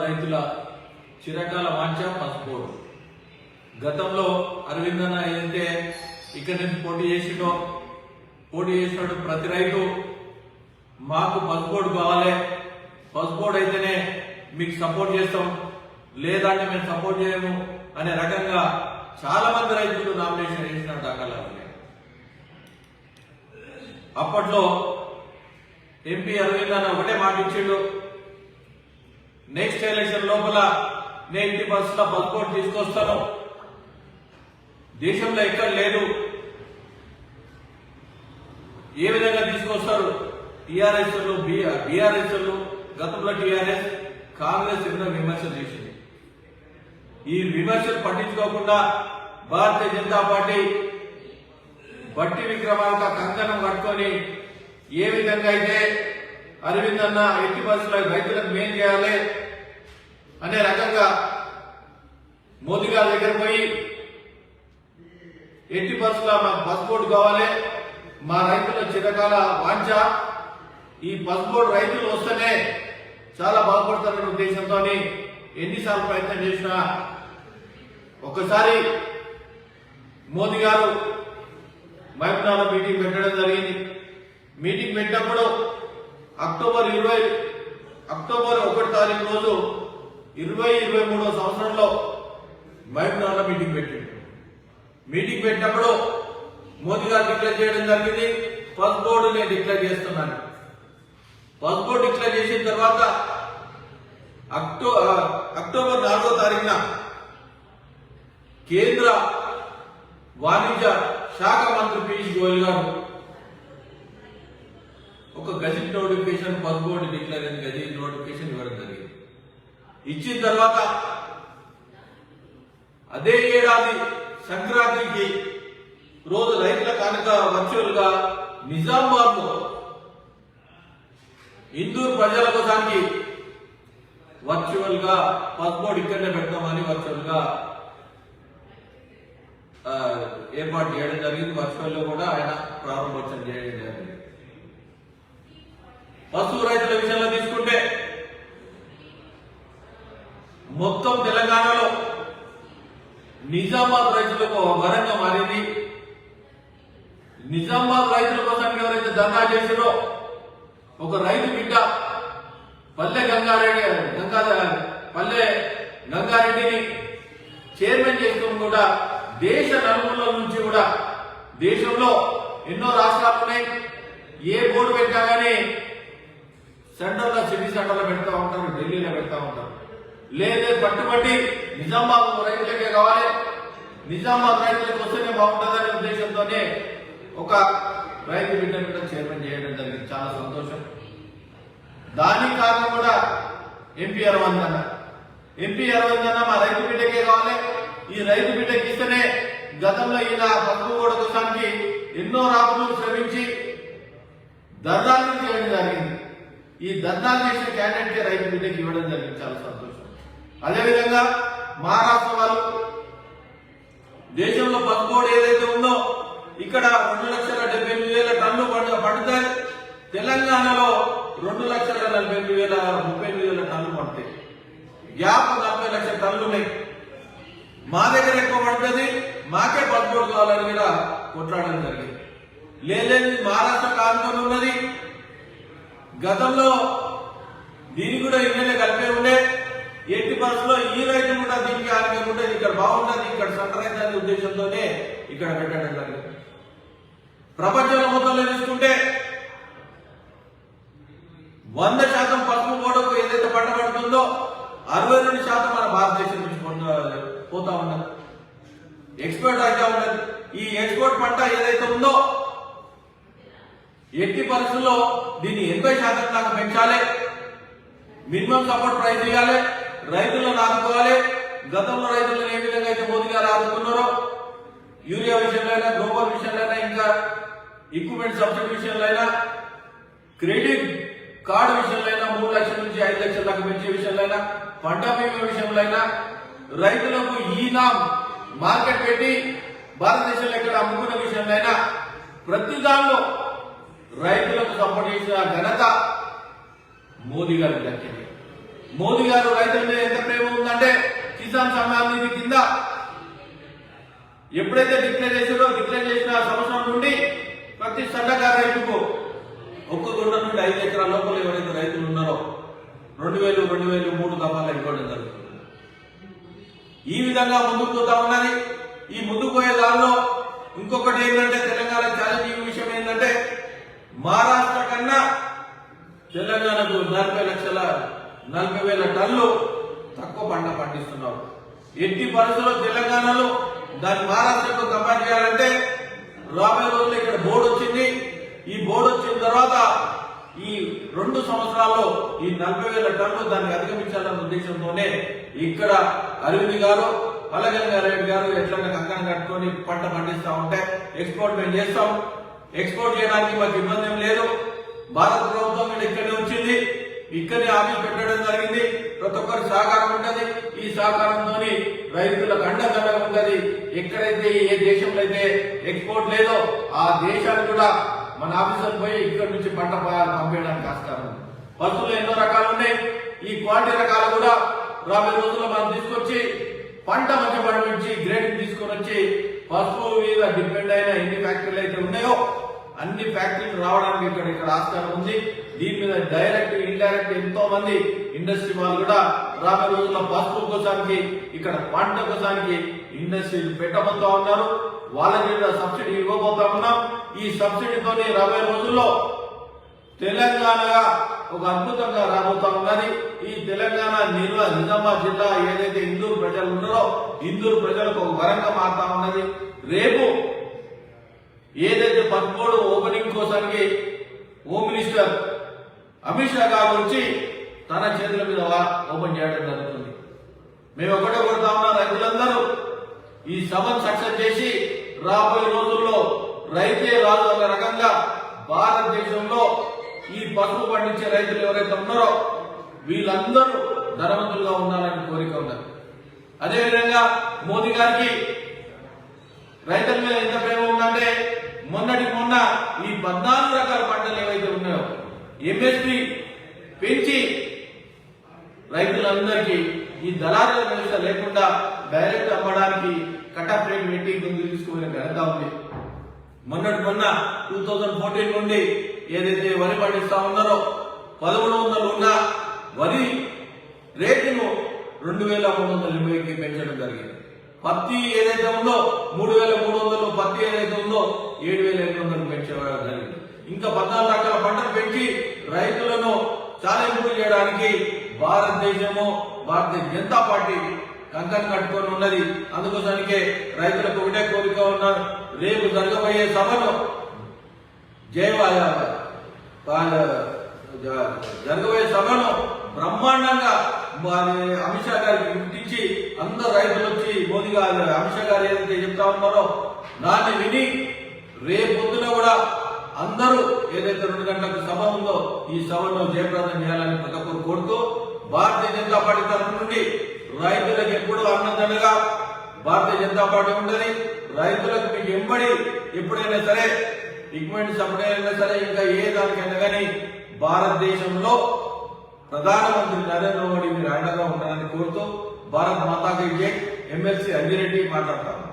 రైతుల చిరకాల వాంఛ పసుపోడు. గతంలో అరవింద్ అన్న ఏదైతే ఇక్కడి నుంచి పోటీ చేసిండో పోటీ చేసినట్టు ప్రతి రైతు మాకు పసుపోడు కావాలి. పసుపోడు అయితేనే మీకు సపోర్ట్ చేస్తాం. లేదంటే మేము సపోర్ట్ చేయము అనే రకంగా చాలా మంది రైతులు నామినేషన్ చేసిన దాఖలా అప్పట్లో ఎంపీ అరవింద్ అన్న ఒకటే మాట ఇచ్చిండు. నెక్స్ట్ ఎలక్షన్ లోపల నేను ఇంటి బస్సులో పసుపోటు తీసుకొస్తాను. దేశంలో ఎక్కడ లేదు. ఏ విధంగా తీసుకొస్తారు? టిఆర్ఎస్ బీఆర్ఎస్ గతంలో టిఆర్ఎస్ కాంగ్రెస్ ఎన్నో విమర్శలు చేసింది. ఈ విమర్శలు పట్టించుకోకుండా భారతీయ జనతా పార్టీ బట్టి విక్రమార్క కంకణం కట్టుకొని ఏ విధంగా అయితే అరవింద్ అన్న ఎట్టి బస్సులో రైతులకు మేం చేయాలి అనే రకంగా మోదీ గారి దగ్గర పోయి ఎట్టి పరిస్థితుల్లో మాకు బస్ బోర్డు కావాలి. మా రైతుల చిరకాల వాంఛ. ఈ బస్ బోర్డు రైతులు వస్తేనే చాలా బాగుపడతారనే ఉద్దేశంతో ఎన్నిసార్లు ప్రయత్నం చేసినా ఒకసారి మోదీ గారు మైపునాలో మీటింగ్ పెట్టడం జరిగింది. మీటింగ్ పెట్టినప్పుడు అక్టోబర్ ఇరవై అక్టోబర్ ఒకటి తారీఖు రోజు ఇరవై ఇరవై మూడో సంవత్సరంలో మహబూబ్నాలో మీటింగ్ పెట్టింది మీటింగ్ పెట్టినప్పుడు మోదీ గారు డిక్లేర్ చేయడం జరిగింది. పస్ బోర్డు నేను డిక్లేర్ చేస్తున్నాను. పస్ బోర్డు డిక్లేర్ చేసిన తర్వాత అక్టో అక్టోబర్ నాలుగో తారీఖున కేంద్ర వాణిజ్య శాఖ మంత్రి పీయూష్ గోయల్ గారు ఒక గజిట్ నోటిఫికేషన్ పదకొండు డిక్లేర్ అయిన గజిట్ నోటిఫికేషన్ ఇవ్వడం జరిగింది. ఇచ్చిన తర్వాత అదే ఏడాది సంక్రాంతికి రోజు రైతుల కనుక వర్చువల్గా నిజామాబాద్లో ఇందూరు ప్రజల కోసానికి వర్చువల్గా పాస్పోర్ట్ ఇక్కడనే పెడతామని వర్చువల్గా ఏర్పాటు చేయడం జరిగింది. వర్చువల్లో కూడా ఆయన ప్రారంభోత్సవం చేయడం జరిగింది. పశువు రైతుల విషయంలో తీసుకుంటే మొత్తం తెలంగాణలో నిజామాబాద్ రైతులకు వరంగా మారింది. నిజామాబాద్ రైతుల కోసం ఎవరైతే ధర్నా చేసిరో ఒక రైతు బిడ్డ పల్లె గంగారెడ్డి గంగా పల్లె గంగారెడ్డిని చైర్మన్ చేసుకుని కూడా దేశ నలుగుల నుంచి కూడా దేశంలో ఎన్నో రాష్ట్రాలు ఉన్నాయి. ఏ బోర్డు పెట్టా కానీ సెంటర్లో సిటీ సెంటర్లో పెడతా ఉంటారు ఢిల్లీలో పెడతా ఉంటారు. లేదే పట్టుబట్టి నిజామాబాద్ రైతులకే కావాలి. నిజామాబాద్ రైతులకు వస్తేనే బాగుంటుందనే ఉద్దేశంతోనే ఒక రైతు బిడ్డ మీద చైర్మన్ చేయడం జరిగింది. చాలా సంతోషం. దానికి కారణం కూడా ఎంపీ అరవింద్ అన్న. ఎంపీ అరవింద్ అన్న మా రైతు బిడ్డకే కావాలి. ఈ రైతు బిడ్డకి ఇస్తేనే గతంలో ఈయన పప్పు కూడా కోసానికి ఎన్నో రాత్రులు శ్రమించి దర్దాలు చేయడం జరిగింది. ఈ ధర్నాలు చేసిన క్యాండిడేట్ రైతు బిడ్డకి ఇవ్వడం జరిగింది. చాలా సంతోషం. అదేవిధంగా మహారాష్ట్ర వాళ్ళు దేశంలో పసుపోడు ఏదైతే ఉందో ఇక్కడ రెండు లక్షల డెబ్బై ఎనిమిది వేల టన్ను పండుగ పండుతాయి. తెలంగాణలో రెండు లక్షల నలభై ఎనిమిది వేల ముప్పై ఎనిమిది వేల టన్నులు పడతాయి. గ్యాప్ నలభై లక్షల టన్నులు ఉన్నాయి. మా దగ్గర ఎక్కువ పడుతుంది. మాకే పసుపోడు కావాలని కూడా కొట్లాడడం జరిగింది. లేదని మహారాష్ట్ర కానుకొని ఉన్నది. గతంలో దీనికి కూడా ఎమ్మెల్యే కలిపే ఉండే ఎట్టి బస్సులో ఈ రైతు కూడా దీనికి ఆరోగ్యం ఉంటే ఇక్కడ బాగుంటుంది ఇక్కడ సెంటర్ అయితే అనే ఉద్దేశంతోనే ఇక్కడ పెట్టడం జరిగింది. ప్రపంచంలో మొత్తంలో తీసుకుంటే వంద శాతం పసుపు గోడకు ఏదైతే పండబడుతుందో అరవై రెండు శాతం మన భారతదేశం నుంచి పొంద- పోతా ఉన్నది. ఎక్స్పోర్ట్ అయితే ఉన్నది. ఈ ఎక్స్పోర్ట్ పంట ఏదైతే ఉందో ఎట్టి పరిస్థితుల్లో దీన్ని ఎనభై శాతం దాకా పెంచాలి. మినిమం సపోర్ట్ ప్రైస్ ఇవ్వాలి. రైతులను ఆదుకోవాలి. గతంలో రైతులను ఏ విధంగా అయితే మోదీ గారు ఆదుకున్నారో యూరియా విషయంలో అయినా విషయంలో అయినా ఇంకా ఎక్విప్మెంట్ సబ్సిడీ విషయంలో అయినా క్రెడిట్ కార్డు విషయంలో అయినా మూడు లక్షల నుంచి ఐదు లక్షల దాకా పెంచే విషయంలో అయినా పంట బీమా విషయంలో అయినా రైతులకు ఈ నామ్ మార్కెట్ పెట్టి భారతదేశంలో ఎక్కడ అమ్ముకున్న విషయంలో అయినా ప్రతి దానిలో రైతులకు సపోర్ట్ చేసిన ఘనత మోదీ గారు దక్కింది మోదీ గారు రైతుల మీద ఎంత ప్రేమ ఉందంటే కిసాన్ సమ్మాన్ నిధి కింద ఎప్పుడైతే డిక్లేర్ చేశారో డిక్లేర్ చేసిన సంవత్సరం నుండి ప్రతి సన్నకారు రైతుకు ఒక్క గుంట నుండి ఐదు ఎకరాల లోపల ఎవరైతే రైతులు ఉన్నారో రెండు వేలు రెండు వేలు మూడు దఫాలు ఇవ్వడం జరుగుతుంది. ఈ విధంగా ముందుకు పోతా ఉన్నది. ఈ ముందుకు పోయే దానిలో ఇంకొకటి ఏంటంటే తెలంగాణ ఛాలెంజింగ్ విషయం ఏంటంటే మహారాష్ట్ర కన్నా తెలంగాణకు నలభై లక్షల నలభై వేల టన్లు తక్కువ పంట పండిస్తున్నారు ఎట్టి పరిస్థితుల్లో తెలంగాణలో దాన్ని మహారాష్ట్రకు కంపేర్ చేయాలంటే రాబోయే రోజుల్లో ఇక్కడ బోర్డు వచ్చింది. ఈ బోర్డు వచ్చిన తర్వాత ఈ రెండు సంవత్సరాల్లో ఈ నలభై వేల టన్నులు దాన్ని అధిగమించాలన్న ఉద్దేశంతోనే ఇక్కడ అరవింద్ గారు పల్లగంగారెడ్డి గారు ఎట్లా కంకణం కట్టుకొని పంట పండిస్తా ఉంటే ఎక్స్పోర్ట్ మేము చేస్తాం. ఎక్స్పోర్ట్ చేయడానికి మాకు ఇబ్బంది ఏం లేదు. భారత ప్రభుత్వం ఇక్కడ ఇక్కడే వచ్చింది. ఇక్కడే ఆఫీస్ పెట్టడం జరిగింది. ప్రతి ఒక్కరి సహకారం ఉంటది. ఈ సహకారంతో రైతులకు అండదండగా ఉంటది. ఎక్కడైతే ఏ దేశంలో అయితే ఎక్స్పోర్ట్ లేదో ఆ దేశాలు కూడా మన ఆఫీసర్ పోయి ఇక్కడ నుంచి పంట పంపేయడానికి ఆస్కారం ఉంది. పశువులు ఎన్నో రకాలు ఉన్నాయి. ఈ క్వాలిటీ రకాలు కూడా రాబోయే రోజుల్లో మనం తీసుకొచ్చి పంట మంచి పండించి గ్రేడింగ్ తీసుకొని వచ్చి పసుపు మీద డిపెండ్ అయిన ఎన్ని ఫ్యాక్టరీలు అయితే ఉన్నాయో అన్ని ఫ్యాక్టరీలు రావడానికి ఇక్కడ ఇక్కడ ఆస్కారం ఉంది. దీని మీద డైరెక్ట్ ఇండైరెక్ట్ ఎంతో మంది ఇండస్ట్రీ వాళ్ళు కూడా రాబోయే రోజుల్లో పసుపు కోసానికి ఇక్కడ పంట కోసానికి ఇండస్ట్రీలు పెట్టబోతా ఉన్నారు. వాళ్ళకి కూడా సబ్సిడీ ఇవ్వబోతా ఉన్నాం. ఈ సబ్సిడీతోని రాబోయే రోజుల్లో తెలంగాణగా ఒక అద్భుతంగా రాబోతా ఉన్నది. ఈ తెలంగాణ నిల్వ నిజామాబాద్ జిల్లా ఏదైతే ఇందూరు ప్రజలు ఉన్నారో ఇందూరు ప్రజలకు ఒక వరంగా మారుతా ఉన్నది. రేపు ఏదైతే పదమూడు ఓపెనింగ్ కోసానికి హోమ్ మినిస్టర్ అమిత్ షా గారు వచ్చి తన చేతుల మీద ఓపెన్ చేయడం జరుగుతుంది. మేము ఒకటే కొడతా ఉన్న రైతులందరూ ఈ సభను సక్సెస్ చేసి రాబోయే రోజుల్లో రైతే రాజు అన్న రకంగా భారతదేశంలో ఈ పసుపు పండించే రైతులు ఎవరైతే ఉన్నారో వీళ్ళందరూ ధనవంతులుగా ఉండాలని కోరిక ఉన్నది. అదేవిధంగా మోదీ గారికి రైతుల మీద ఎంత ప్రేమ ఉందంటే మొన్నటి మొన్న ఈ పద్నాలుగు రకాల పంటలు ఏవైతే ఉన్నాయో ఎంఎస్పి పెంచి రైతులందరికీ ఈ దళారుల వ్యవస్థ లేకుండా డైరెక్ట్ అమ్మడానికి కటాఫ్ రేట్ పెట్టి ముందు తీసుకునే ఘనత ఉంది. మొన్నటి మొన్న టూ థౌజండ్ ఫోర్టీన్ నుండి ఏదైతే వరి పండిస్తా ఉన్నారో పదమూడు వందలు ఉన్న వరి రేటును రెండు వేల మూడు వందల ఎనభైకి పెంచడం జరిగింది. పత్తి ఏదైతే ఉందో మూడు వేల మూడు వందలు పత్తి ఏదైతే ఉందో ఏడు వేల ఎనిమిది వందలు పెంచడం జరిగింది ఇంకా పద్నాలుగు రకాల పంటలు పెంచి రైతులను చాలా ఇంప్రూవ్ చేయడానికి భారతదేశము భారతీయ జనతా పార్టీ కంకణం కట్టుకొని ఉన్నది. అందుకోసానికే రైతులకు ఒకటే కోరిక ఉన్నారు రేపు జరగబోయే సభను జయవాయ జరగబోయే సభను బ్రహ్మాండంగా అమిత్ షా గారికి గుర్తించి అందరు రైతులు వచ్చి మోదీ గారు అమిత్ షా గారు ఏదైతే చెప్తా ఉన్నారో దాన్ని విని రేపు కూడా అందరూ ఏదైతే రెండు గంటలకు సభ ఉందో ఈ సభను జయప్రదం చేయాలని ప్రతి ఒక్కరు కోరుతూ భారతీయ జనతా పార్టీ తరఫు నుండి రైతులకు ఎప్పుడు అన్నదండగా భారతీయ జనతా పార్టీ ఉంటది రైతులకు మీకు ఎంబడి ఎప్పుడైనా సరే ఇగ్మెంట్ సప్లై అయినా సరే ఇంకా ఏ దానికైనా కానీ భారతదేశంలో ప్రధానమంత్రి నరేంద్ర మోడీ మీరు అండగా ఉండాలని కోరుతూ భారత్ మాతాకి జై. ఎమ్మెల్సీ అంజిరెడ్డి మాట్లాడతారు.